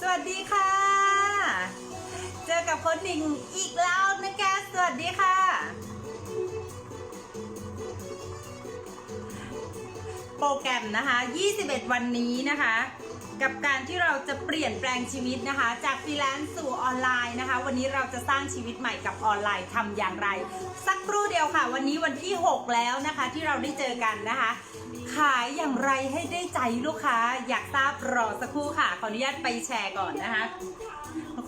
สวัสดีค่ะ เจอกับคนหนึ่งอีกแล้วนะแกสวัสดีค่ะ โปรแกรมนะคะ 21 วันนี้นะคะ กับการที่เราจะเปลี่ยนแปลงชีวิตนะคะ จากฟรีแลนซ์สู่ออนไลน์นะคะ วันนี้เราจะสร้างชีวิตใหม่กับออนไลน์ทำอย่างไร สักครู่เดียวค่ะ วันนี้วันที่ 6 แล้วนะคะที่เราได้เจอกันนะคะ ขายอย่างไรให้ได้ใจลูกค้า อยากทราบรอสักครู่ค่ะ ขออนุญาตไปแชร์ก่อนนะคะ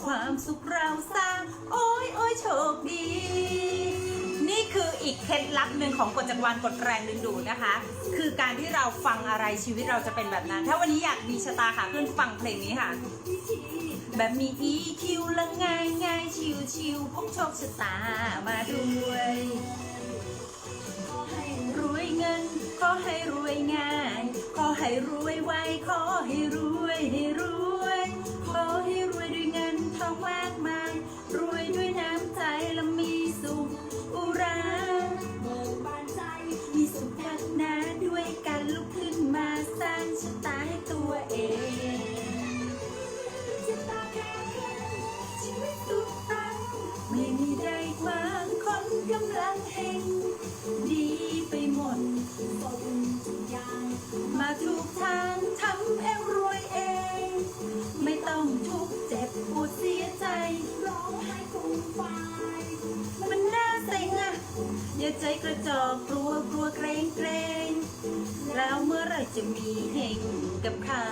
ความสุขเราสร้าง โอ้ยโอ้ยโชคดี นี่คืออีกเคล็ดลับหนึ่งของกฎจักรวาลกฎแรงดึงดูดนะคะ คือการที่เราฟังอะไรชีวิตเราจะเป็นแบบนั้น ถ้าวันนี้อยากมีชะตาค่ะเพื่อนฟังเพลงนี้ค่ะ แบบมี EQ ละง่ายง่ายชิวชิวพกโชคชะตามาด้ รวยไว้ขอให้รวยให้รวย กระจอกกลัวกลัวเกรงเกรงแล้วเมื่อไรจะมีเฮงกับเขา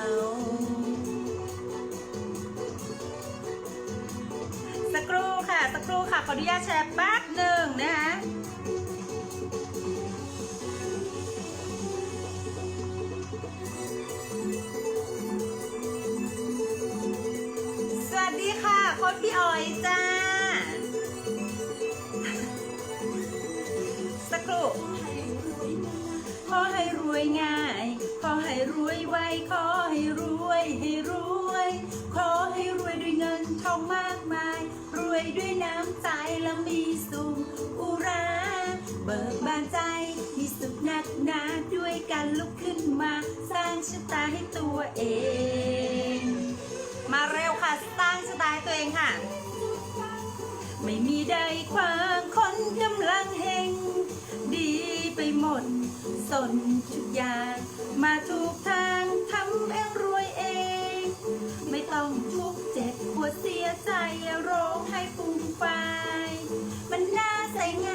สักครู่ค่ะสักครู่ค่ะขออนุญาตแชร์แป๊บหนึ่งนะคะสวัสดีค่ะโค้ชพี่ออยจ้า วยง่าย ขอให้รวยไว ขอให้รวยให้รวย ขอให้รวยด้วยเงินทองมากมาย รวยด้วยน้ำใจและมีสุขอุรา เบิกบานใจ มีสุขหนักหนาด้วยกันลุกขึ้นมา สร้างชะตาให้ตัวเอง มาเร็วค่ะ สร้างชะตาให้ตัวเองค่ะ ไม่มีใดขวางคนกำ สนทุกอย่างมาถูกทางทำเองรวยเอง ไม่ต้องทุกเจ็บปวดเสียใจร้องให้ฟูมฟายมันน่าใสไง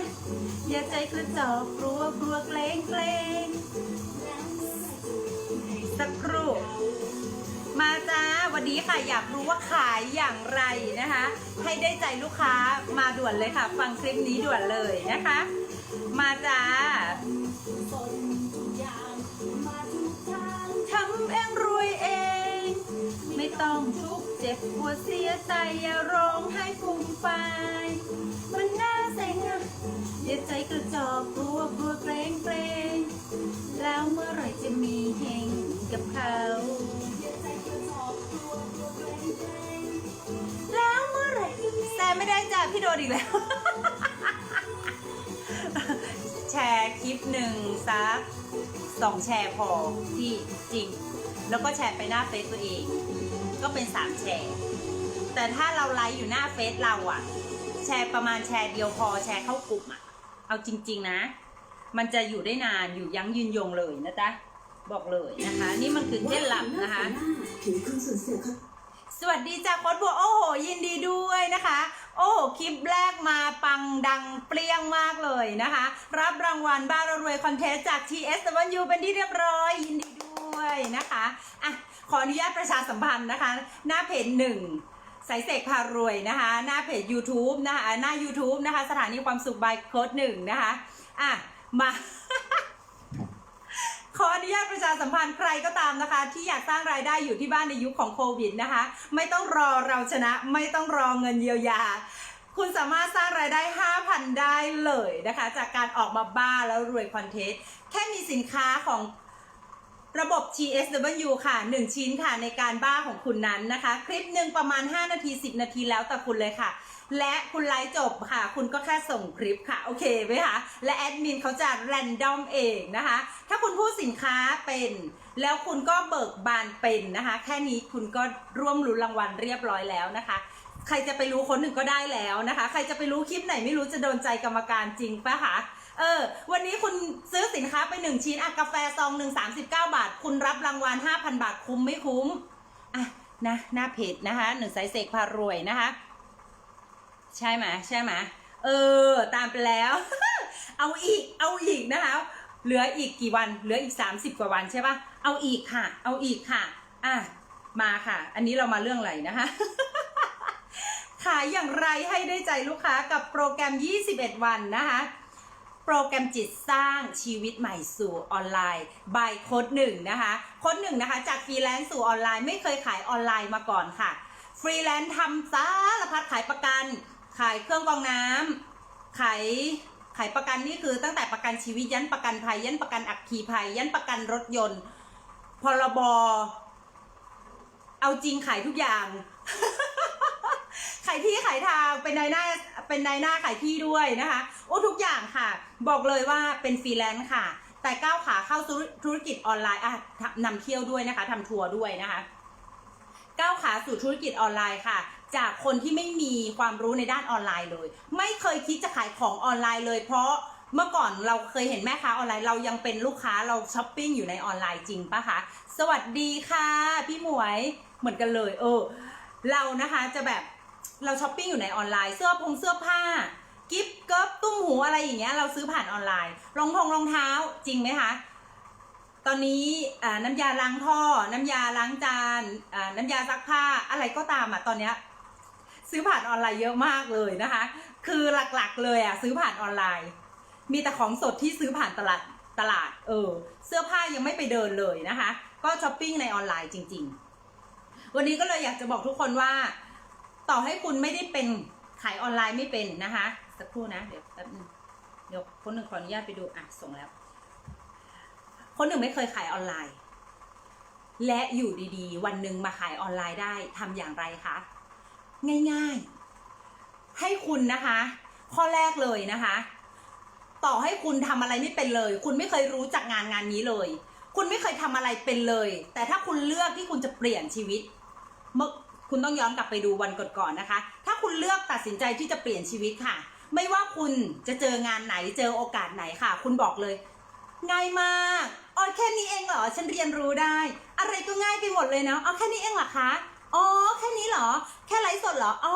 อย่าใจกระจอกกลัวกลัวเกรงเกรงสักครู่มาจ้าวันนี้ค่ะอยากรู้ว่าขายอย่างไรนะคะ ให้ได้ใจลูกค้ามาด่วนเลยค่ะ ฟังคลิปนี้ด่วนเลยนะคะ มาจ้า เองรวยเอง ไม่ต้องทุกข์เจ็บปวดเสียใจอย่าร้องให้ฟูมฟายมันน่าเซ็งอะอย่าใจกระจอกกลัวกลัวเกรงเกรงแล้วเมื่อไหร่จะมีเฮงกับเขาแล้วเมื่อไหร่แซมไม่ได้จ้ะพี่โดนอีกแล้ว แชร์คลิปหนึ่งสักสองแชร์พอที่จริง แล้วก็แชร์ไปหน้าเฟซตัวเอง ก็เป็นสามแชร์ แต่ถ้าเราไลฟ์อยู่หน้าเฟซเราอะแชร์ประมาณแชร์เดียวพอแชร์เข้ากลุ่มอะเอาจริง ๆนะ มันจะอยู่ได้นานอยู่ยั้งยืนยงเลยนะจ๊ะบอกเลยนะคะ นี่มันคือเคล็ดลับนะคะถือคุณส่วนเสือครับสวัสดีจากโค้ดบัวโอ้โห ยินดีด้วยนะคะ โอ้โห คลิปแรกมาปังดังเปรี้ยงมากเลยนะคะ รับรางวัลบ้านเรารวยคอนเทสต์จาก TSW เป็นที่เรียบร้อย ยินดีด้วย นะคะอะขออนุญาตประชาสัมพันธ์นะคะ หน้าเพจหนึ่งสายเสกพารวยนะคะ หน้าเพจ YouTube นะคะหน้า YouTube นะคะ สถานีความสุขบายโค้ดหนึ่งนะคะอะมาขออนุญาตประชาสัมพันธ์ใครก็ตามนะคะ ที่อยากสร้างรายได้อยู่ที่บ้านในยุคของโควิดนะคะ ไม่ต้องรอเราชนะ ไม่ต้องรอเงินเยียวยา คุณสามารถสร้างรายได้ 5,000 ได้เลยนะคะ จากการออกมาบ้าแล้วรวยคอนเทนต์แค่มีสินค้าของ ระบบ TSW ค่ะ 1 ชิ้นค่ะในการบ้าของคุณนั้นนะคะ คลิปหนึ่งประมาณ 5 นาที 10 นาทีแล้วแต่คุณเลยค่ะ และคุณไลฟ์จบค่ะ คุณก็แค่ส่งคลิปค่ะ โอเคไหมคะ และแอดมินเขาจะแรนดอมเองนะคะ ถ้าคุณพูดสินค้าเป็น แล้วคุณก็เบิกบานเป็นนะคะ แค่นี้คุณก็ร่วมลุ้นรางวัลเรียบร้อยแล้วนะคะใครจะไปรู้คนหนึ่งก็ได้แล้วนะคะ ใครจะไปรู้คลิปไหนไม่รู้จะโดนใจกรรมการจริงปะคะ เออ วันนี้คุณซื้อสินค้าไปหนึ่งชิ้นอะกาแฟซองหนึ่งสามสิบเก้าบาท คุณรับรางวัลห้าพันบาทคุ้มไม่คุ้มอะนะหน้าเพจนะคะหนึ่งสายเสกพารวยนะคะ ใช่ไหมใช่ไหมเออ ตามไปแล้ว เอาอีกเอาอีกนะคะเหลืออีกกี่วันเหลืออีก 30 กว่าวันใช่ปะเอาอีกค่ะ เอาอีกค่ะอะมาค่ะ อันนี้เรามาเรื่องอะไรนะคะขายอย่างไรให้ได้ใจลูกค้ากับโปรแกรม 21 วันนะคะ รแกรมจิตสร้างชีวิตใหม่สู่ออนไลน์บายโค้ดหนึ่งนะคะโค้ดหนึ่งนะคะ จากฟรีแลนซ์สู่ออนไลน์ไม่เคยขายออนไลน์มาก่อนค่ะ ฟรีแลนซ์ทำสารพัดขายประกัน ขายเครื่องกรองน้ำขายขายประกันนี่คือตั้งแต่ประกันชีวิตยันประกันภัยยันประกันอัคคีภัย ยันประกันรถยนต์พรบเอาจริงขายทุกอย่าง ขายที่ขายทางเป็นนายหน้าเป็นนายหน้าขายที่ด้วยนะคะโอ้ทุกอย่างค่ะ บอกเลยว่าเป็นฟรีแลนซ์ค่ะ แต่ก้าวขาเข้าธุรกิจออนไลน์อะนำเที่ยวด้วยนะคะทำทัวร์ด้วยนะคะก้าวขาสู่ธุรกิจออนไลน์ค่ะ จากคนที่ไม่มีความรู้ในด้านออนไลน์เลย ไม่เคยคิดจะขายของออนไลน์เลย เพราะเมื่อก่อนเราเคยเห็นแม่ค้าออนไลน์เรายังเป็นลูกค้าเราช้อปปิ้งอยู่ในออนไลน์จริงปะคะสวัสดีค่ะ พี่หมวยเหมือนกันเลย เออ เรานะคะจะแบบ เราช้อปปิ้งอยู่ในออนไลน์เสื้อผงเสื้อผ้า กิฟต์เกิฟตุ้มหูอะไรอย่างเงี้ยเราซื้อผ่านออนไลน์รองทงรองเท้าจริงไหมคะตอนนี้น้ำยาล้างท่อ น้ำยาล้างจานน้ำยาซักผ้าอะไรก็ตามอะตอนเนี้ยซื้อผ่านออนไลน์เยอะมากเลยนะคะ คือหลักๆเลยอะซื้อผ่านออนไลน์ มีแต่ของสดที่ซื้อผ่านตลาดตลาดเออเสื้อผ้ายังไม่ไปเดินเลยนะคะ ก็ช้อปปิ้งในออนไลน์จริง ๆ วันนี้ก็เลยอยากจะบอกทุกคนว่า ต่อให้คุณไม่ได้เป็นขายออนไลน์ไม่เป็นนะคะ สักครู่นะ เดี๋ยวแป๊บนึงเดี๋ยวคนหนึ่งขออนุญาตไปดูอะส่งแล้ว คนหนึ่งไม่เคยขายออนไลน์ และอยู่ดีๆ วันหนึ่งมาขายออนไลน์ได้ทำอย่างไรคะง่ายๆ ให้คุณนะคะ ข้อแรกเลยนะคะ ต่อให้คุณทำอะไรไม่เป็นเลย คุณไม่เคยรู้จักงานงานนี้เลย คุณไม่เคยทำอะไรเป็นเลย แต่ถ้าคุณเลือกที่คุณจะเปลี่ยนชีวิตเมื่อ คุณต้องย้อนกลับไปดูวันก่อนๆนะคะ ถ้าคุณเลือกตัดสินใจที่จะเปลี่ยนชีวิตค่ะ ไม่ว่าคุณจะเจองานไหนเจอโอกาสไหนค่ะ คุณบอกเลย ง่ายมากอ๋อแค่นี้เองเหรอฉันเรียนรู้ได้ อะไรก็ง่ายไปหมดเลยเนาะอ๋อแค่นี้เองเหรอคะอ๋อแค่นี้เหรอ แค่ไลฟ์สดเหรออ๋อ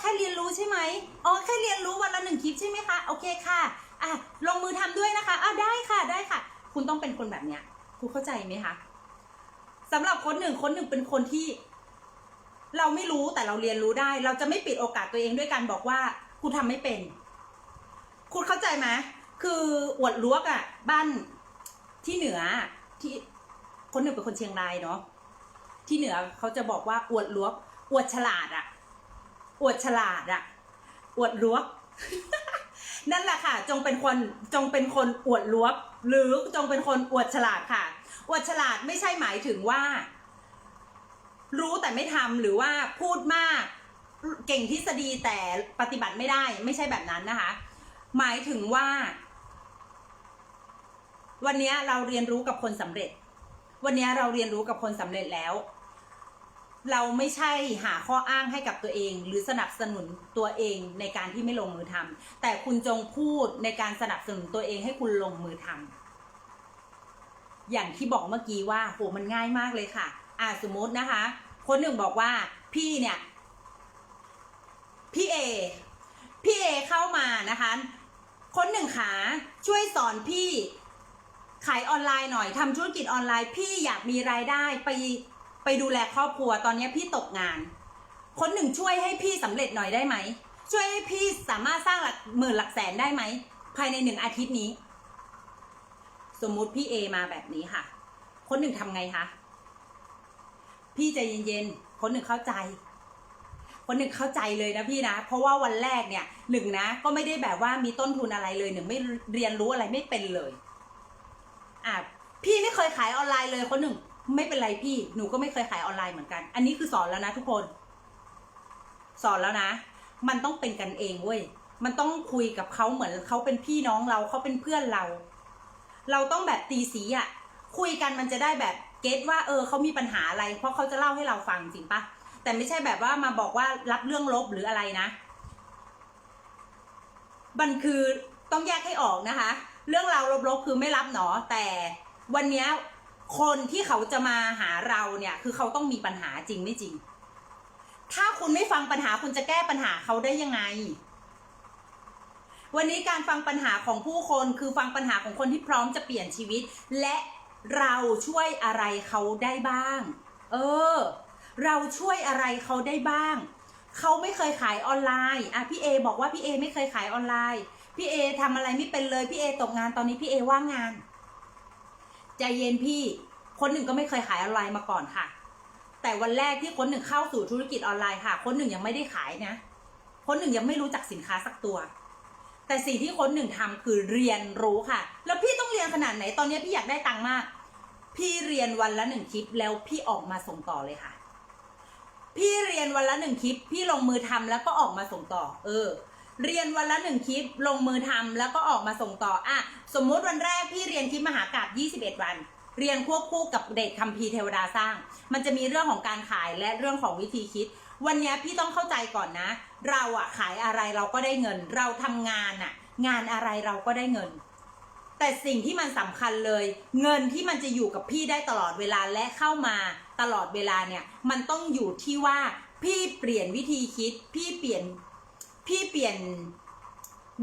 แค่เรียนรู้ใช่ไหมอ๋อแค่เรียนรู้วันละหนึ่งคลิปใช่ไหมคะโอเคค่ะอะลงมือทำด้วยนะคะอะได้ค่ะได้ค่ะ คุณต้องเป็นคนแบบเนี้ยคุณเข้าใจไหมคะสำหรับคนหนึ่งคนหนึ่งเป็นคนที่ เราไม่รู้แต่เราเรียนรู้ได้ เราจะไม่ปิดโอกาสตัวเองด้วยการบอกว่ากูทำไม่เป็น คุณเข้าใจไหมคืออวดลวกอะ่ะ บ้านที่เหนือที่คนหนึ่งเป็นคนเชียงรายเนาะที่เหนือเขาจะบอกว่าอวดลวก อวดฉลาดอะ่ะ อวดฉลาดอะ่ะ อวดลวก นั่นแหละค่ะ จงเป็นคนจงเป็นคนอวดลวก หรือจงเป็นคนอวดฉลาดค่ะ อวดฉลาดไม่ใช่หมายถึงว่า รู้แต่ไม่ทำหรือว่าพูดมากเก่งทฤษฎีแต่ปฏิบัติไม่ได้ ไม่ใช่แบบนั้นนะคะ หมายถึงว่า วันนี้เราเรียนรู้กับคนสำเร็จ วันนี้เราเรียนรู้กับคนสำเร็จแล้ว เราไม่ใช่หาข้ออ้างให้กับตัวเอง หรือสนับสนุนตัวเองในการที่ไม่ลงมือทำแต่คุณจงพูดในการสนับสนุนตัวเองให้คุณลงมือทำอย่างที่บอกเมื่อกี้ว่าโหมันง่ายมากเลยค่ะ อ่าสมมตินะคะ คนหนึ่งบอกว่าพี่เนี่ยพี่เอพี่เอเข้ามานะคะ คนหนึ่งขาช่วยสอนพี่ขายออนไลน์หน่อยทำธุรกิจออนไลน์ พี่อยากมีรายได้ไปไปดูแลครอบครัวตอนนี้พี่ตกงาน คนหนึ่งช่วยให้พี่สำเร็จหน่อยได้ไหมช่วยให้พี่สามารถสร้างหลักหมื่นหลักแสนได้ไหมภายในหนึ่งอาทิตย์นี้ สมมุติพี่เอมาแบบนี้ค่ะ คนหนึ่งทำไงคะ พี่ใจเย็นๆ คนหนึ่งเข้าใจ คนหนึ่งเข้าใจเลยนะพี่นะ เพราะว่าวันแรกเนี่ยหนึ่งนะก็ไม่ได้แบบว่ามีต้นทุนอะไรเลยหนึ่งไม่เรียนรู้อะไรไม่เป็นเลย อะพี่ไม่เคยขายออนไลน์เลยคนหนึ่งไม่เป็นไรพี่หนูก็ไม่เคยขายออนไลน์เหมือนกัน อันนี้คือสอนแล้วนะทุกคน สอนแล้วนะ มันต้องเป็นกันเองเว้ยมันต้องคุยกับเขาเหมือนเขาเป็นพี่น้องเราเขาเป็นเพื่อนเรา เราต้องแบบตีสีอะ่ะคุยกันมันจะได้แบบ เก็ตว่าเออเขามีปัญหาอะไร เพราะเขาจะเล่าให้เราฟังจริงปะแต่ไม่ใช่แบบว่ามาบอกว่ารับเรื่องลบหรืออะไรนะ มันคือต้องแยกให้ออกนะคะ เรื่องราวลบๆคือไม่รับหนอ แต่วันนี้คนที่เขาจะมาหาเราเนี่ย คือเขาต้องมีปัญหาจริงไม่จริง ถ้าคุณไม่ฟังปัญหาคุณจะแก้ปัญหาเขาได้ยังไง วันนี้การฟังปัญหาของผู้คนคือฟังปัญหาของคนที่พร้อมจะเปลี่ยนชีวิต และ เราช่วยอะไรเขาได้บ้าง เออ เราช่วยอะไรเขาได้บ้าง เขาไม่เคยขายออนไลน์อะพี่เอบอกว่าพี่เอไม่เคยขายออนไลน์ พี่เอทำอะไรไม่เป็นเลย พี่เอตกงานตอนนี้พี่เอว่างงาน ใจเย็นพี่ คนหนึ่งก็ไม่เคยขายออนไลน์มาก่อนค่ะ แต่วันแรกที่คนหนึ่งเข้าสู่ธุรกิจออนไลน์ค่ะ คนหนึ่งยังไม่ได้ขายนะ คนหนึ่งยังไม่รู้จักสินค้าสักตัว แต่สิ่งที่คนหนึ่งทำคือเรียนรู้ค่ะ แล้วพี่ต้องเรียนขนาดไหนตอนนี้พี่อยากได้ตังค์มาก พี่เรียนวันละหนึ่งคลิปแล้วพี่ออกมาส่งต่อเลยค่ะ พี่เรียนวันละหนึ่งคลิป พี่ลงมือทำแล้วก็ออกมาส่งต่อ เออ เรียนวันละหนึ่งคลิป ลงมือทำแล้วก็ออกมาส่งต่ออะสมมุติวันแรกพี่เรียนคลิปมหากาบ21 วันเรียนควบคู่กับเด็กคัมภีร์เทวดาสร้าง มันจะมีเรื่องของการขายและเรื่องของวิธีคิด วันนี้พี่ต้องเข้าใจก่อนนะ เราอะขายอะไรเราก็ได้เงิน เราทำงานอะงานอะไรเราก็ได้เงิน แต่สิ่งที่มันสำคัญเลย เงินที่มันจะอยู่กับพี่ได้ตลอดเวลาและเข้ามาตลอดเวลาเนี่ย มันต้องอยู่ที่ว่าพี่เปลี่ยนวิธีคิด พี่เปลี่ยนพี่เปลี่ยน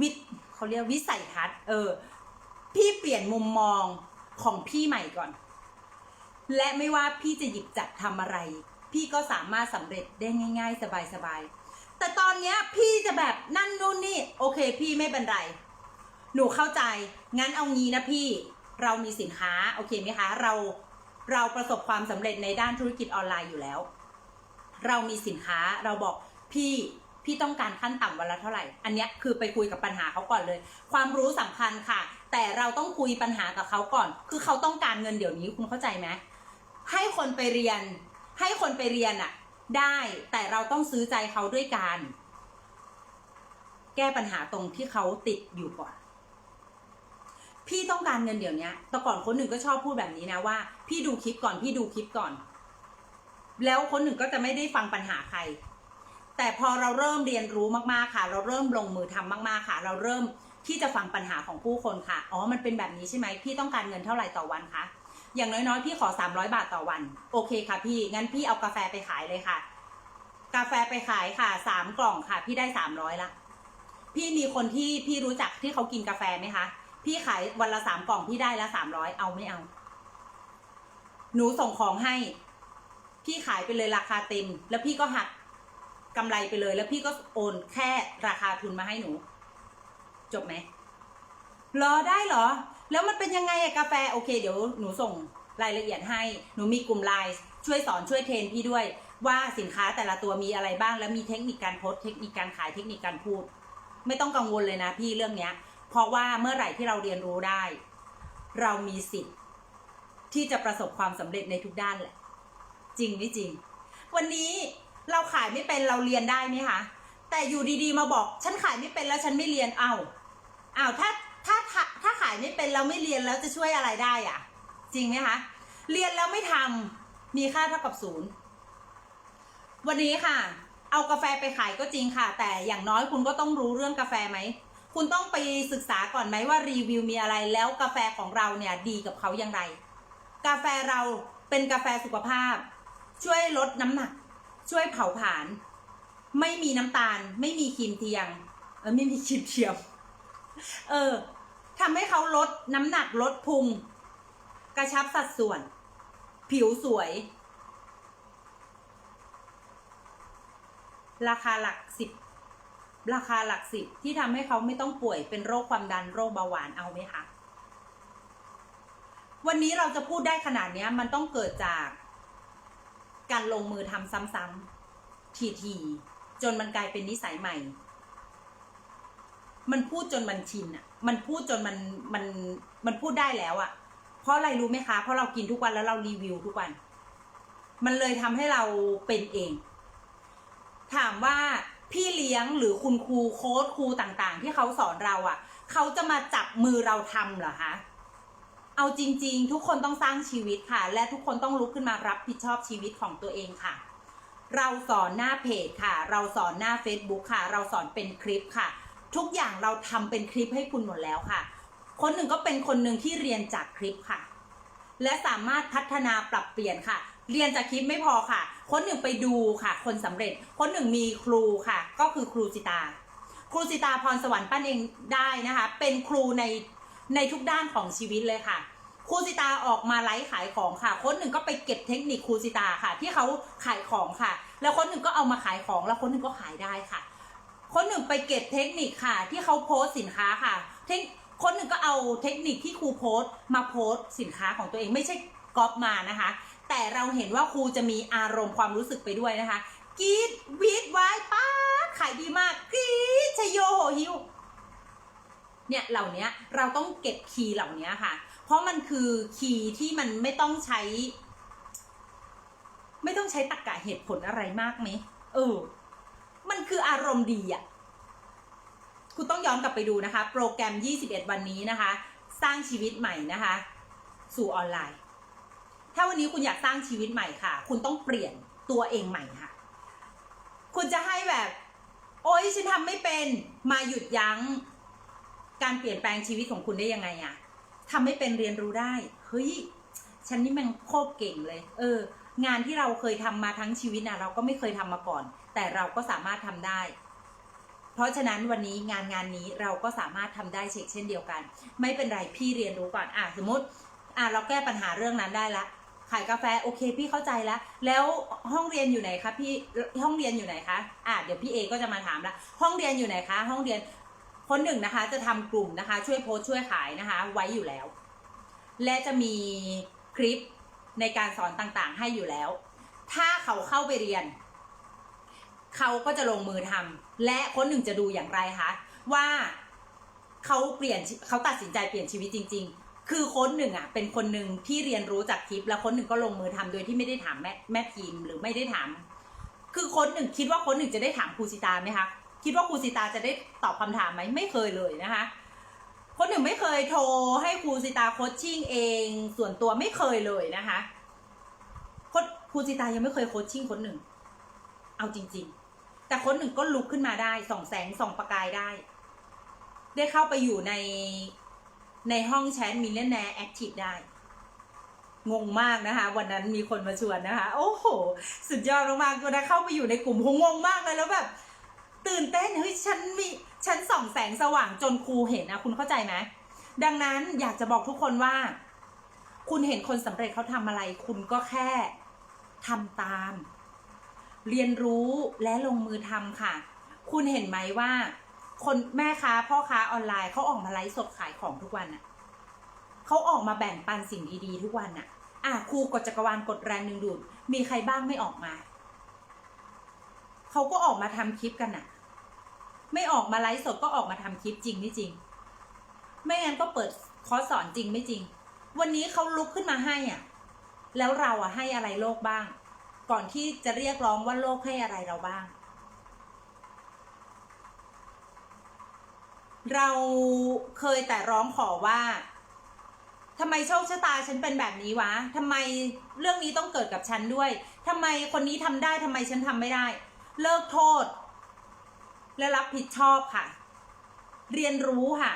วิเขาเรียกวิสัยทัศน์เออ พี่เปลี่ยนมุมมองของพี่ใหม่ก่อน และไม่ว่าพี่จะหยิบจับทำอะไร พี่ก็สามารถสำเร็จได้ง่าย ๆ สบายๆ แต่ตอนเนี้ยพี่จะแบบนั่นนู่นนี่ โอเค พี่ไม่เป็นไร หนูเข้าใจ งั้นเอางี้นะพี่ เรามีสินค้า โอเคไหมคะ เรา เราประสบความสำเร็จในด้านธุรกิจออนไลน์อยู่แล้ว เรามีสินค้า เราบอกพี่พี่ต้องการขั้นต่ำวันละเท่าไหร่ อันเนี้ยคือไปคุยกับปัญหาเขาก่อนเลย ความรู้สำคัญค่ะ แต่เราต้องคุยปัญหากับเขาก่อน คือเขาต้องการเงินเดี๋ยวนี้คุณเข้าใจไหม ให้คนไปเรียน ให้คนไปเรียนอะ ได้แต่เราต้องซื้อใจเขาด้วยการ แก้ปัญหาตรงที่เขาติดอยู่ก่อน พี่ต้องการเงินเดี๋ยวนี้แต่ก่อนคนหนึ่งก็ชอบพูดแบบนี้นะว่า พี่ดูคลิปก่อนพี่ดูคลิปก่อน แล้วคนหนึ่งก็จะไม่ได้ฟังปัญหาใคร แต่พอเราเริ่มเรียนรู้มากๆค่ะ เราเริ่มลงมือทำมาก ๆค่ะ เราเริ่มที่จะฟังปัญหาของผู้คนค่ะ อ๋อ มันเป็นแบบนี้ใช่ไหม พี่ต้องการเงินเท่าไหร่ต่อวันคะ อย่างน้อยๆ พี่ขอ 300 บาทต่อวัน โอเคค่ะพี่ งั้นพี่เอากาแฟไปขายเลยค่ะ กาแฟไปขายค่ะสามกล่องค่ะ พี่ได้ 300ละ พี่มีคนที่พี่รู้จักที่เขากินกาแฟไหมคะ พี่ขายวันละสามกล่องพี่ได้ละสามร้อยเอาไม่เอา หนูส่งของให้ พี่ขายไปเลยราคาเต็ม แล้วพี่ก็หักกำไรไปเลย แล้วพี่ก็โอนแค่ราคาทุนมาให้หนู จบไหมรอได้เหรอ แล้วมันเป็นยังไงอะกาแฟโอเคเดี๋ยวหนูส่งรายละเอียดให้หนูมีกลุ่มไลน์ช่วยสอนช่วยเทรนพี่ด้วย ว่าสินค้าแต่ละตัวมีอะไรบ้าง แล้วมีเทคนิคการโพสเทคนิคการขายเทคนิคการพูด ไม่ต้องกังวลเลยนะพี่เรื่องเนี้ย เพราะว่าเมื่อไหร่ที่เราเรียนรู้ได้ เรามีสิทธิ์ ที่จะประสบความสำเร็จในทุกด้านแหละ จริงไม่จริง วันนี้เราขายไม่เป็นเราเรียนได้ไหมคะแต่อยู่ดีๆมาบอก ฉันขายไม่เป็นแล้วฉันไม่เรียนเอา้าอ้าวถ้า ถ้าถ้าถ้าขายไม่เป็นแล้วไม่เรียนแล้วจะช่วยอะไรได้อะจริงไหมคะ เรียนแล้วไม่ทำมีค่าเท่ากับศูนย์วันนี้ค่ะ เอากาแฟไปขายก็จริงค่ะ แต่อย่างน้อยคุณก็ต้องรู้เรื่องกาแฟไหมคุณต้องไปศึกษาก่อนไหมว่ารีวิวมีอะไรแล้วกาแฟของเราเนี่ยดีกับเขาอย่างไร กาแฟเราเป็นกาแฟสุขภาพ ช่วยลดน้ำหนัก ช่วยเผาผลาญไม่มีน้ำตาล ไม่มีครีมเทียมเออไม่มีครีมเทียม เออทำให้เขาลดน้ำหนักลดพุง กระชับสัดส่วน ผิวสวย ราคาหลักสิบราคาหลักสิบที่ทำให้เขาไม่ต้องป่วยเป็นโรคความดันโรคเบาหวานเอาไหมคะวันนี้เราจะพูดได้ขนาดนี้มันต้องเกิดจากการลงมือทำซ้ำๆทีๆจนมันกลายเป็นนิสัยใหม่ มันพูดจนมันชินอะมันพูดจนมันมันมันพูดได้แล้วอะเพราะอะไรรู้ไหมคะ เพราะเรากินทุกวันแล้วเรารีวิวทุกวัน มันเลยทำให้เราเป็นเอง ถามว่าพี่เลี้ยงหรือคุณครูโค้ดครูต่างๆ ที่เขาสอนเราอะ เขาจะมาจับมือเราทำเหรอคะเอเอาจริง ๆ ทุกคนต้องสร้างชีวิตค่ะ และทุกคนต้องลุกขึ้นมารับผิดชอบชีวิตของตัวเองค่ะ เราสอนหน้าเพจค่ะ เราสอนหน้า Facebook ค่ะ เราสอนเป็นคลิปค่ะ ทุกอย่างเราทำเป็นคลิปให้คุณหมดแล้วค่ะ คนหนึ่งก็เป็นคนหนึ่งที่เรียนจากคลิปค่ะ และสามารถพัฒนาปรับเปลี่ยนค่ะ เรียนจากคลิปไม่พอค่ะ คนหนึ่งไปดูค่ะ คนสำเร็จ คนหนึ่งมีครูค่ะ ก็คือครูจิตา ครูจิตาพรสวรรค์ปั้นเองได้นะคะ เป็นครูในในทุกด้านของชีวิตเลยค่ะครูสิตาออกมาไลฟ์ขายของค่ะ คนหนึ่งก็ไปเก็บเทคนิคครูสิตาค่ะ ที่เขาขายของค่ะ แล้วคนหนึ่งก็เอามาขายของ แล้วคนหนึ่งก็ขายได้ค่ะ คนหนึ่งไปเก็บเทคนิคค่ะ ที่เขาโพสต์สินค้าค่ะเทคคนหนึ่งก็เอาเทคนิคที่ครูโพสต์มาโพสต์สินค้าของตัวเองไม่ใช่ก๊อปมานะคะ แต่เราเห็นว่าครูจะมีอารมณ์ความรู้สึกไปด้วยนะคะกรีดวีดไว้ป้าขายดีมากกรีดชโยโหหิวเนี่ยเหล่านี้เราต้องเก็บคีย์เหล่านี้ค่ะ เพราะมันคือคีย์ที่มันไม่ต้องใช้ ไม่ต้องใช้ตรรกะเหตุผลอะไรมากไหมเออ มันคืออารมณ์ดีอะคุณต้องย้อนกลับไปดูนะคะ โปรแกรม 21 วันนี้นะคะ สร้างชีวิตใหม่นะคะ สู่ออนไลน์ ถ้าวันนี้คุณอยากสร้างชีวิตใหม่ค่ะ คุณต้องเปลี่ยนตัวเองใหม่ค่ะ คุณจะให้แบบ โอ๊ยฉันทำไม่เป็นมาหยุดยั้ง การเปลี่ยนแปลงชีวิตของคุณได้ยังไงอะทำให้เป็นเรียนรู้ได้ เฮ้ย ฉันนี่มันโคตรเก่งเลย เออ งานที่เราเคยทำมาทั้งชีวิตนะเราก็ไม่เคยทำมาก่อน แต่เราก็สามารถทำได้ เพราะฉะนั้นวันนี้งานงานนี้เราก็สามารถทำได้เชกเช่นเดียวกัน ไม่เป็นไรพี่เรียนรู้ก่อนอะสมมติอะเราแก้ปัญหาเรื่องนั้นได้ละขายกาแฟโอเคพี่เข้าใจแล้ว แล้วห้องเรียนอยู่ไหนคะพี่ห้องเรียนอยู่ไหนคะอะเดี๋ยวพี่เอก็จะมาถามละห้องเรียนอยู่ไหนคะ ห้องเรียนคนหนึ่งนะคะจะทำกลุ่มนะคะ ช่วยโพสช่วยขายนะคะ ไว้อยู่แล้ว และจะมีคลิปในการสอนต่างๆ ให้อยู่แล้ว ถ้าเขาเข้าไปเรียน เขาก็จะลงมือทำและคนหนึ่งจะดูอย่างไรคะว่าเขาเปลี่ยนเขาตัดสินใจเปลี่ยนชีวิตจริง ๆ คือคนหนึ่งอะเป็นคนหนึ่งที่เรียนรู้จากคลิป แล้วคนหนึ่งก็ลงมือทำโดยที่ไม่ได้ถามแม่แม่พิมพ์หรือไม่ได้ถาม คือคนหนึ่งคิดว่าคนหนึ่งจะได้ถามครูสิตาไหมคะคิดว่าครูสิตาจะได้ตอบคำถามไหมไม่เคยเลยนะคะคนหนึ่งไม่เคยโทรให้ครูสิตาโคชชิ่งเอง ส่วนตัวไม่เคยเลยนะคะคดครูสิตายังไม่เคยโคชชิ่งคนหนึ่ง เอาจริง ๆ แต่คนหนึ่งก็ลุกขึ้นมาได้ส่องแสงส่องประกายได้ ได้เข้าไปอยู่ในในห้องแชทมิลเลนแนร์แอคทีฟได้ งงมากนะคะ วันนั้นมีคนมาชวนนะคะ โอ้โห สุดยอดมากๆก็ได้เข้าไปอยู่ในกลุ่มคงงงมากเลยแล้วแบบตื่นเต้นเฮ้ยฉันมีฉันส่องแสงสว่างจนครูเห็นนะคุณเข้าใจไหมดังนั้นอยากจะบอกทุกคนว่า คุณเห็นคนสำเร็จเขาทำอะไร คุณก็แค่ทำตาม เรียนรู้และลงมือทำค่ะ คุณเห็นไหมว่า คนแม่ค้าพ่อค้าออนไลน์เขาออกมาไลฟ์สดขายของทุกวันน่ะเขาออกมาแบ่งปันสิ่งดีๆ ทุกวันน่ะอะครูกดจักรวาลกดแรงดึงดูดมีใครบ้างไม่ออกมาเขาก็ออกมาทำคลิปกันน่ะไม่ออกมาไลฟ์สดก็ออกมาทำคลิปจริงไม่จริง ไม่งั้นก็เปิดคอร์สสอนจริงไม่จริง วันนี้เขาลุกขึ้นมาให้อะ แล้วเราอะให้อะไรโลกบ้าง ก่อนที่จะเรียกร้องว่าโลกให้อะไรเราบ้าง เราเคยแต่ร้องขอว่าทำไมโชคชะตาฉันเป็นแบบนี้วะทำไมเรื่องนี้ต้องเกิดกับฉันด้วยทำไมคนนี้ทำได้ทำไมฉันทำไม่ได้ เลิกโทษ และรับผิดชอบค่ะ เรียนรู้ค่ะ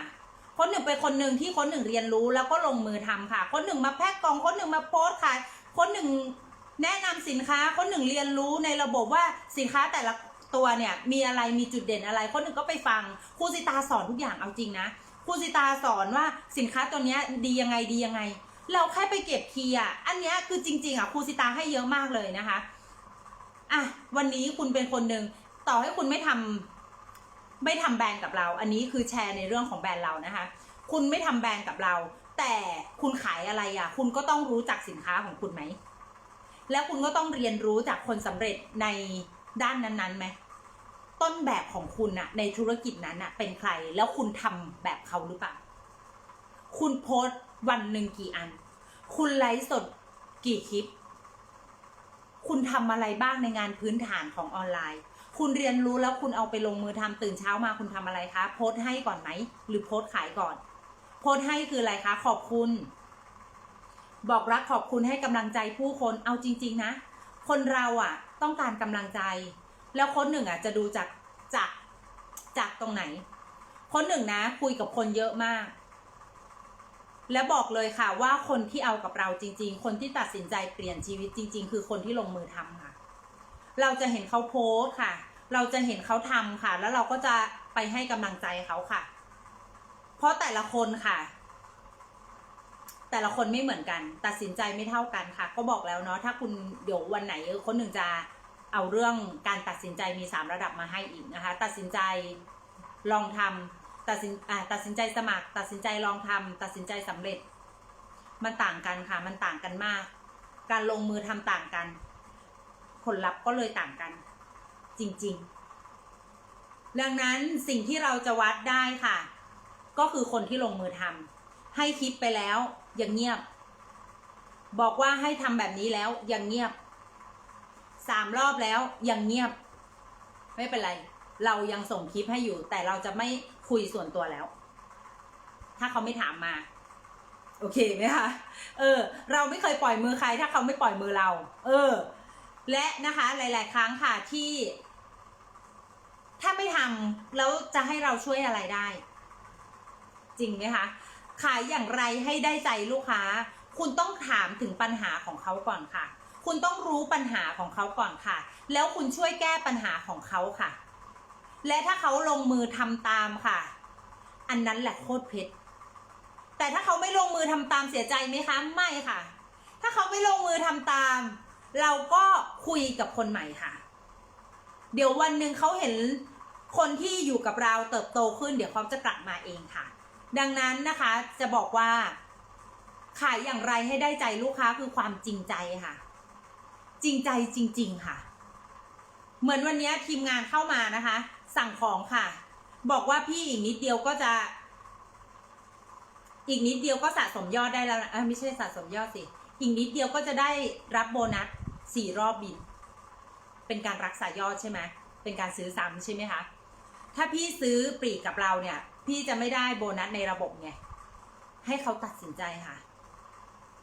คนหนึ่งเป็นคนหนึ่งที่คนหนึ่งเรียนรู้แล้วก็ลงมือทำค่ะ คนหนึ่งมาแพ็กกล่องคนหนึ่งมาโพสต์ขายคนหนึ่ง แนะนำสินค้าคนหนึ่งเรียนรู้ในระบบว่าสินค้าแต่ละตัวเนี่ยมีอะไรมีจุดเด่นอะไร คนหนึ่งก็ไปฟังครูสิตาสอนทุกอย่างเอาจริงนะครูสิตาสอนว่าสินค้าตัวเนี้ยดียังไงดียังไง เราแค่ไปเก็บคีย์อะอันเนี้ยคือจริง ๆอะครูสิตาให้เยอะมากเลยนะคะอะวันนี้คุณเป็นคนหนึ่งต่อให้คุณไม่ทำไม่ทำแบรนด์กับเรา อันนี้คือแชร์ในเรื่องของแบรนด์เรานะคะ คุณไม่ทำแบรนด์กับเรา แต่คุณขายอะไรอะ คุณก็ต้องรู้จักสินค้าของคุณไหม แล้วคุณก็ต้องเรียนรู้จากคนสำเร็จในด้านนั้นๆไหมต้นแบบของคุณอะในธุรกิจนั้นอะเป็นใคร แล้วคุณทำแบบเขาหรือเปล่า คุณโพสต์วันหนึ่งกี่อัน คุณไลฟ์สดกี่คลิป คุณทำอะไรบ้างในงานพื้นฐานของออนไลน์ คุณเรียนรู้แล้วคุณเอาไปลงมือทำตื่นเช้ามาคุณทำอะไรคะ โพสต์ให้ก่อนไหม หรือโพสต์ขายก่อน โพสต์ให้คืออะไรคะ ขอบคุณ บอกรักขอบคุณให้กำลังใจผู้คนเอาจริง ๆ นะ คนเราอะ ต้องการกำลังใจ แล้วคนหนึ่งอะจะดูจากจากจากตรงไหน คนหนึ่งนะ คุยกับคนเยอะมาก และบอกเลยค่ะว่าคนที่เอากับเราจริง ๆ คนที่ตัดสินใจเปลี่ยนชีวิตจริง ๆ คือคนที่ลงมือทำค่ะ เราจะเห็นเขาโพสค่ะ เราจะเห็นเขาทำค่ะ แล้วเราก็จะไปให้กำลังใจเขาค่ะ เพราะแต่ละคนค่ะ แต่ละคนไม่เหมือนกัน ตัดสินใจไม่เท่ากันค่ะ ก็บอกแล้วเนาะถ้าคุณเดี๋ยววันไหนคนหนึ่งจะเอาเรื่องการตัดสินใจมีสามระดับมาให้อีกนะคะ ตัดสินใจลองทำตัดสินอ่าตัดสินใจสมัคร ตัดสินใจลองทำตัดสินใจสำเร็จ มันต่างกันค่ะ มันต่างกันมาก การลงมือทำต่างกัน ผลลัพธ์ก็เลยต่างกัน จริง ๆ ดังนั้นสิ่งที่เราจะวัดได้ค่ะ ก็คือคนที่ลงมือทำให้คิดไปแล้ว ยังเงียบ บอกว่าให้ทำแบบนี้แล้วยังเงียบสามรอบแล้วยังเงียบ ไม่เป็นไร เรายังส่งคลิปให้อยู่ แต่เราจะไม่คุยส่วนตัวแล้ว ถ้าเขาไม่ถามมา โอเคไหมคะเออ เราไม่เคยปล่อยมือใคร ถ้าเขาไม่ปล่อยมือเรา เออ และนะคะ หลาย ๆ ครั้งค่ะที่ ถ้าไม่ทำแล้วจะให้เราช่วยอะไรได้ จริงไหมคะ ขายอย่างไรให้ได้ใจลูกค้า คุณต้องถามถึงปัญหาของเขาก่อนค่ะ คุณต้องรู้ปัญหาของเขาก่อนค่ะ แล้วคุณช่วยแก้ปัญหาของเขาค่ะ และถ้าเขาลงมือทำตามค่ะ อันนั้นแหละโคตรเพชรแต่ถ้าเขาไม่ลงมือทำตามเสียใจไหมคะไม่ค่ะ ถ้าเขาไม่ลงมือทำตาม เราก็คุยกับคนใหม่ค่ะ เดี๋ยววันหนึ่งเขาเห็นคนที่อยู่กับเราเติบโตขึ้น เดี๋ยวเขาจะกลับมาเองค่ะ ดังนั้นนะคะจะบอกว่า ขายอย่างไรให้ได้ใจลูกค้าคือความจริงใจค่ะ จริงใจจริง ๆ ค่ะ เหมือนวันนี้ทีมงานเข้ามานะคะ สั่งของค่ะ บอกว่าพี่อีกนิดเดียวก็จะ อีกนิดเดียวก็สะสมยอดได้แล้วนะไม่ใช่สะสมยอดสิอีกนิดเดียวก็จะได้รับโบนัสสี่รอบบิน เป็นการรักษายอดใช่ไหมเป็นการซื้อซ้ำใช่ไหมคะถ้าพี่ซื้อปลีกกับเราเนี่ย พี่จะไม่ได้โบนัสในระบบไง ให้เขาตัดสินใจค่ะ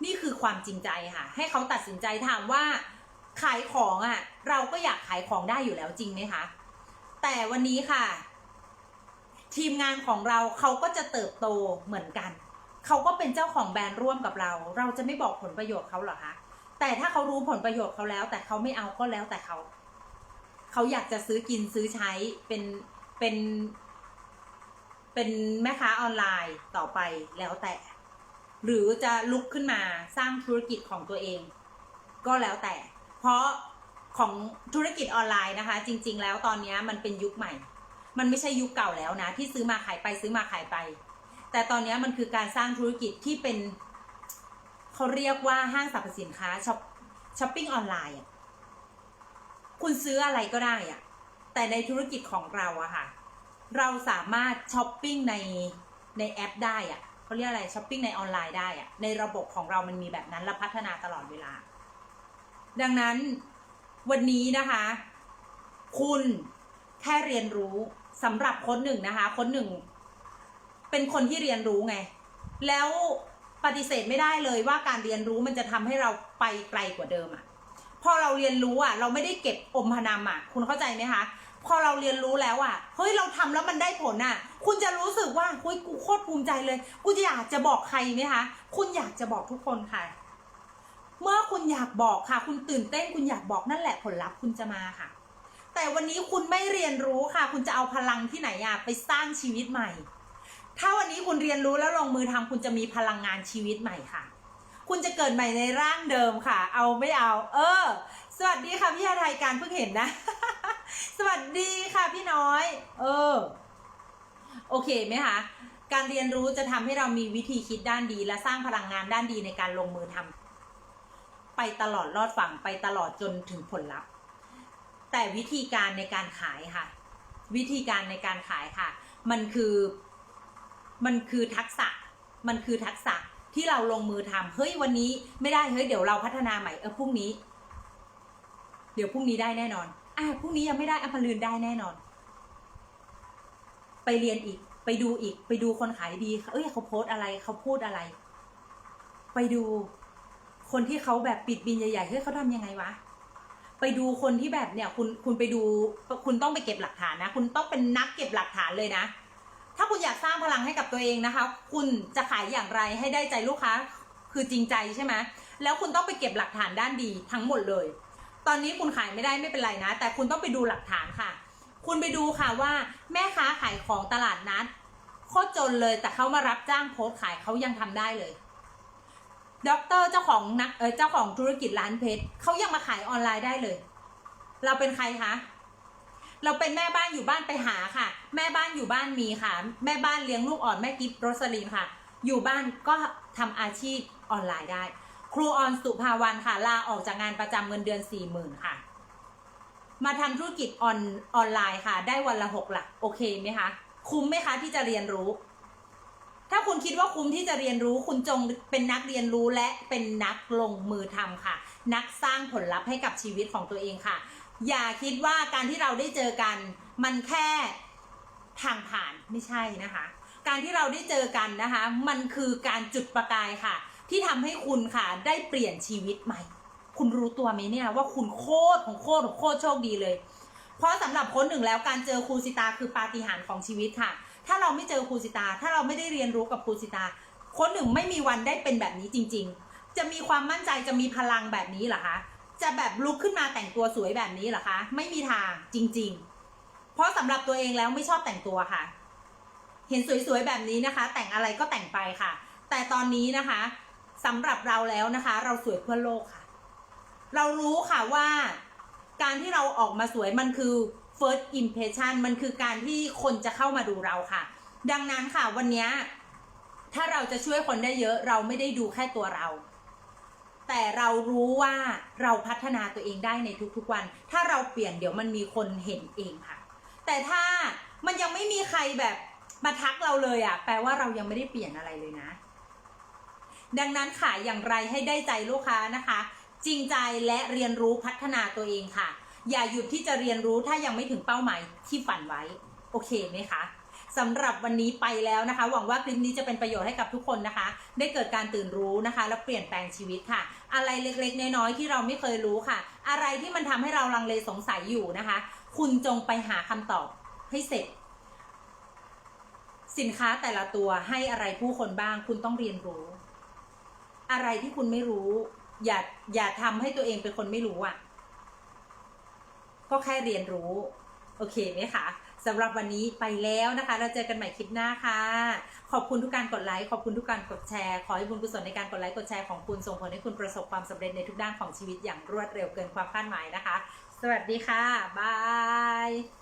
นี่คือความจริงใจค่ะ ให้เขาตัดสินใจถามว่าขายของอะ่ะ เราก็อยากขายของได้อยู่แล้วจริงไหมคะ แต่วันนี้ค่ะ ทีมงานของเราเขาก็จะเติบโตเหมือนกัน เขาก็เป็นเจ้าของแบรนด์ร่วมกับเรา เราจะไม่บอกผลประโยชน์เขาเหรอคะแต่ถ้าเขารู้ผลประโยชน์เขาแล้ว แต่เขาไม่เอาก็แล้วแต่เขา เขาอยากจะซื้อกินซื้อใช้เป็นเป็น เป็นแม่ค้าออนไลน์ต่อไปแล้วแต่ หรือจะลุกขึ้นมาสร้างธุรกิจของตัวเอง ก็แล้วแต่ เพราะของธุรกิจออนไลน์นะคะ จริง ๆ แล้วตอนนี้มันเป็นยุคใหม่ มันไม่ใช่ยุคเก่าแล้วนะ ที่ซื้อมาขายไปซื้อมาขายไป แต่ตอนนี้มันคือการสร้างธุรกิจที่เป็นเขาเรียกว่าห้างสรรพสินค้าช้อปช้อปปิ้งออนไลน์คุณซื้ออะไรก็ได้อะแต่ในธุรกิจของเราอะค่ะ เราสามารถช้อปปิ้งในในแอปได้อะเขาเรียกอะไรช้อปปิ้งในออนไลน์ได้อะในระบบของเรามันมีแบบนั้นและพัฒนาตลอดเวลา ดังนั้นวันนี้นะคะ คุณแค่เรียนรู้สำหรับคนหนึ่งนะคะ คนหนึ่ง เป็นคนที่เรียนรู้ไง แล้วปฏิเสธไม่ได้เลยว่าการเรียนรู้มันจะทำให้เราไปไกลกว่าเดิมอะ่ะพอเราเรียนรู้อะ เราไม่ได้เก็บอมพนำอะ คุณเข้าใจไหมคะ พอเราเรียนรู้แล้วอะเฮ้ยเราทำแล้วมันได้ผลอะ คุณจะรู้สึกว่าเฮ้ยกูโคตรภูมิใจเลย กูจะอยากจะบอกใครไหมคะ คุณอยากจะบอกทุกคนค่ะ เมื่อคุณอยากบอกค่ะ คุณตื่นเต้นคุณอยากบอกนั่นแหละผลลัพธ์คุณจะมาค่ะ แต่วันนี้คุณไม่เรียนรู้ค่ะ คุณจะเอาพลังที่ไหนอะไปสร้างชีวิตใหม่ ถ้าวันนี้คุณเรียนรู้แล้วลงมือทำคุณจะมีพลังงานชีวิตใหม่ค่ะ คุณจะเกิดใหม่ในร่างเดิมค่ะ เอาไม่เอา เออ สวัสดีค่ะพี่อะไรการเพิ่งเห็นนะ สวัสดีค่ะพี่น้อย เออ โอเคไหมคะ การเรียนรู้จะทำให้เรามีวิธีคิดด้านดี และสร้างพลังงานด้านดีในการลงมือทำไปตลอดรอดฝั่งไปตลอดจนถึงผลลัพธ์ แต่วิธีการในการขายค่ะ วิธีการในการขายค่ะ มันคือมันคือทักษะ มันคือทักษะที่เราลงมือทำเฮ้ยวันนี้ไม่ได้เฮ้ยเดี๋ยวเราพัฒนาใหม่เออพรุ่งนี้ เดี๋ยวพรุ่งนี้ได้แน่นอน อะพรุ่งนี้ยังไม่ได้อัปลืนได้แน่นอน ไปเรียนอีก ไปดูอีก ไปดูคนขายดี เอ้ยเขาโพสอะไรเขาพูดอะไร ไปดูคนที่เขาแบบปิดบินใหญ่ๆเฮ้ยเขาทำยังไงวะไปดูคนที่แบบเนี่ย คุณคุณไปดูคุณต้องไปเก็บหลักฐานนะ คุณต้องเป็นนักเก็บหลักฐานเลยนะ ถ้าคุณอยากสร้างพลังให้กับตัวเองนะคะ คุณจะขายอย่างไรให้ได้ใจลูกค้า คือจริงใจใช่ไหมแล้วคุณต้องไปเก็บหลักฐานด้านดีทั้งหมดเลย ตอนนี้คุณขายไม่ได้ไม่เป็นไรนะ แต่คุณต้องไปดูหลักฐานค่ะ คุณไปดูค่ะว่าแม่ค้าขายของตลาดนัดโคตรจนเลยแต่เขามารับจ้างโพสขายเขายังทำได้เลยด็อกเตอร์เจ้าของนักเออเจ้าของธุรกิจร้านเพชรเขายังมาขายออนไลน์ได้เลย เราเป็นใครคะเราเป็นแม่บ้านอยู่บ้านไปหาค่ะ แม่บ้านอยู่บ้านมีค่ะ แม่บ้านเลี้ยงลูกอ่อนแม่กิฟต์โรสลินค่ะ อยู่บ้านก็ทำอาชีพออนไลน์ได้ ครูออนสุภาวันค่ะลาออกจากงานประจำเงินเดือนสี่หมื่นค่ะ มาทำธุรกิจออนออนไลน์ค่ะ ได้วันละหกหลักโอเคไหมคะ คุ้มไหมคะที่จะเรียนรู้ ถ้าคุณคิดว่าคุ้มที่จะเรียนรู้ คุณจงเป็นนักเรียนรู้และเป็นนักลงมือทำค่ะ นักสร้างผลลัพธ์ให้กับชีวิตของตัวเองค่ะ อย่าคิดว่าการที่เราได้เจอกัน มันแค่ทางผ่านไม่ใช่นะคะ การที่เราได้เจอกันนะคะ มันคือการจุดประกายค่ะ ที่ทำให้คุณค่ะได้เปลี่ยนชีวิตใหม่ คุณรู้ตัวไหมเนี่ยว่าคุณโคตรของโคตรของโคตรโชคดีเลย เพราะสำหรับคนหนึ่งแล้วการเจอครูสิตาคือปาฏิหาริย์ของชีวิตค่ะ ถ้าเราไม่เจอครูสิตา ถ้าเราไม่ได้เรียนรู้กับครูสิตา คนหนึ่งไม่มีวันได้เป็นแบบนี้จริง ๆ จะมีความมั่นใจจะมีพลังแบบนี้เหรอคะจะแบบลุกขึ้นมาแต่งตัวสวยแบบนี้เหรอคะ ไม่มีทางจริง ๆ เพราะสำหรับตัวเองแล้วไม่ชอบแต่งตัวค่ะ เห็นสวยๆแบบนี้นะคะ แต่งอะไรก็แต่งไปค่ะ แต่ตอนนี้นะคะ สำหรับเราแล้วนะคะ เราสวยเพื่อโลกค่ะ เรารู้ค่ะว่าการที่เราออกมาสวยมันคือ first impression มันคือการที่คนจะเข้ามาดูเราค่ะ ดังนั้นค่ะวันนี้ถ้าเราจะช่วยคนได้เยอะเราไม่ได้ดูแค่ตัวเรา แต่เรารู้ว่าเราพัฒนาตัวเองได้ในทุกๆวัน ถ้าเราเปลี่ยนเดี๋ยวมันมีคนเห็นเองค่ะ แต่ถ้ามันยังไม่มีใครแบบมาทักเราเลยอะ่ะ แปลว่าเรายังไม่ได้เปลี่ยนอะไรเลยนะ ดังนั้นขายอย่างไรให้ได้ใจลูกค้านะคะ จริงใจและเรียนรู้พัฒนาตัวเองค่ะ อย่าหยุดที่จะเรียนรู้ถ้ายังไม่ถึงเป้าหมายที่ฝันไว้ โอเคไหมคะสำหรับวันนี้ไปแล้วนะคะ หวังว่าคลิปนี้จะเป็นประโยชน์ให้กับทุกคนนะคะ ได้เกิดการตื่นรู้นะคะ และเปลี่ยนแปลงชีวิตค่ะ อะไรเล็กๆ น้อยๆที่เราไม่เคยรู้ค่ะ อะไรที่มันทำให้เราลังเลสงสัยอยู่นะคะ คุณจงไปหาคำตอบให้เสร็จ สินค้าแต่ละตัวให้อะไรผู้คนบ้าง คุณต้องเรียนรู้ อะไรที่คุณไม่รู้ อย่าอย่าทำให้ตัวเองเป็นคนไม่รู้อะ ก็แค่เรียนรู้ โอเคไหมคะสำหรับวันนี้ไปแล้วนะคะ เราเจอกันใหม่คลิปหน้าค่ะ ขอบคุณทุกการกดไลค์ ขอบคุณทุกการกดแชร์ ขอให้บุญกุศลในการกดไลค์ กดแชร์ของคุณส่งผลให้คุณประสบความสำเร็จในทุกด้านของชีวิตอย่างรวดเร็วเกินความคาดหมายนะคะ สวัสดีค่ะ บาย